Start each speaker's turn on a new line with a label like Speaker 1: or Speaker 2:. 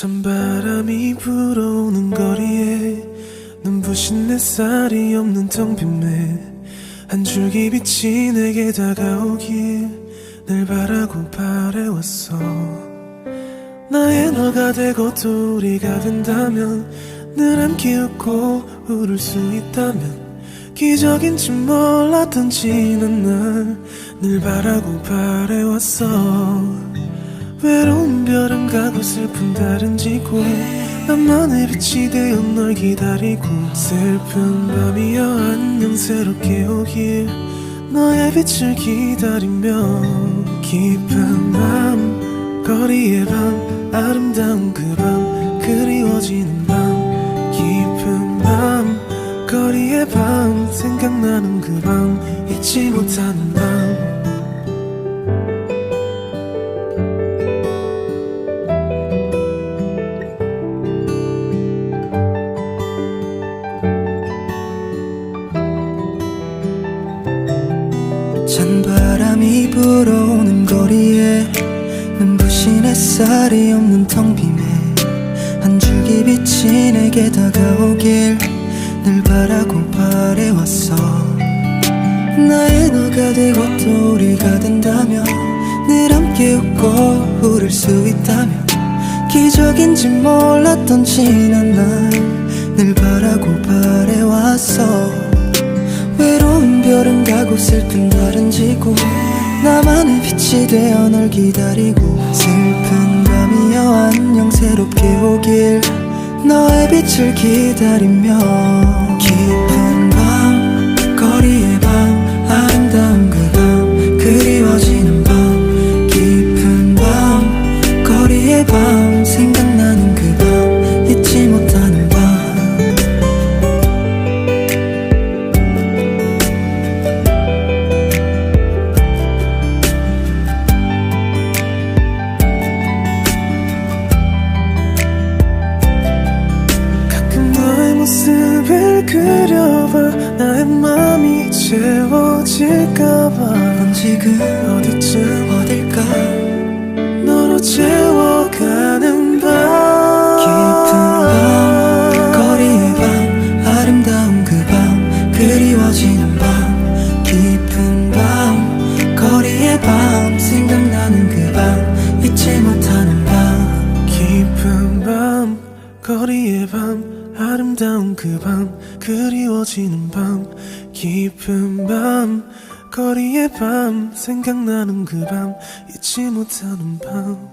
Speaker 1: 찬바람이 불어오는 거리에 눈부신 햇살이 없는 텅 빈매. 한 줄기 빛이 내게 다가오길 늘 바라고 바래왔어. 나의 너가 되고 또 우리가 된다면 늘 함께 웃고 울을 수 있다면 기적인지 몰랐던 지난 날늘 바라고 바래왔어 가고 슬픈 달은 지고 나만의 빛이 되어 널 기다리고 슬픈 밤이여 안녕 새롭게 오길 너의 빛을 기다리며 깊은 밤 거리의 밤 아름다운 그 밤 그리워지는 밤 깊은 밤 거리의 밤 생각나는 그 밤 잊지 못하는 밤
Speaker 2: 찬 바람이 불어오는 거리에 눈부신 햇살이 없는 텅 빔에 한 줄기 빛이 내게 다가오길 늘 바라고 바래왔어. 나의 너가 되고 또 우리가 된다면 늘 함께 웃고 울을 수 있다면 기적인지 몰랐던 지난 날 늘 바라고 바래왔어 별은 가고 슬픈 달은 지고 나만의 빛이 되어 널 기다리고 슬픈 밤이여 안녕 새롭게 오길 너의 빛을 기다리며 깊은
Speaker 1: 그려봐. 나의 맘이 채워질까봐.
Speaker 2: 넌 지금
Speaker 1: 어디쯤
Speaker 2: 어딜까?
Speaker 1: 너로 채워가는 밤.
Speaker 2: 깊은 밤 거리의 밤 아름다운 그 밤 그리워지는 밤. 깊은 밤 거리의 밤 생각나는 그 밤 잊지 못하는 밤.
Speaker 1: 깊은 밤 거리의 밤 아름다운 그 밤 그리워지는 밤 깊은 밤 거리의 밤 생각나는 그 밤 잊지 못하는 밤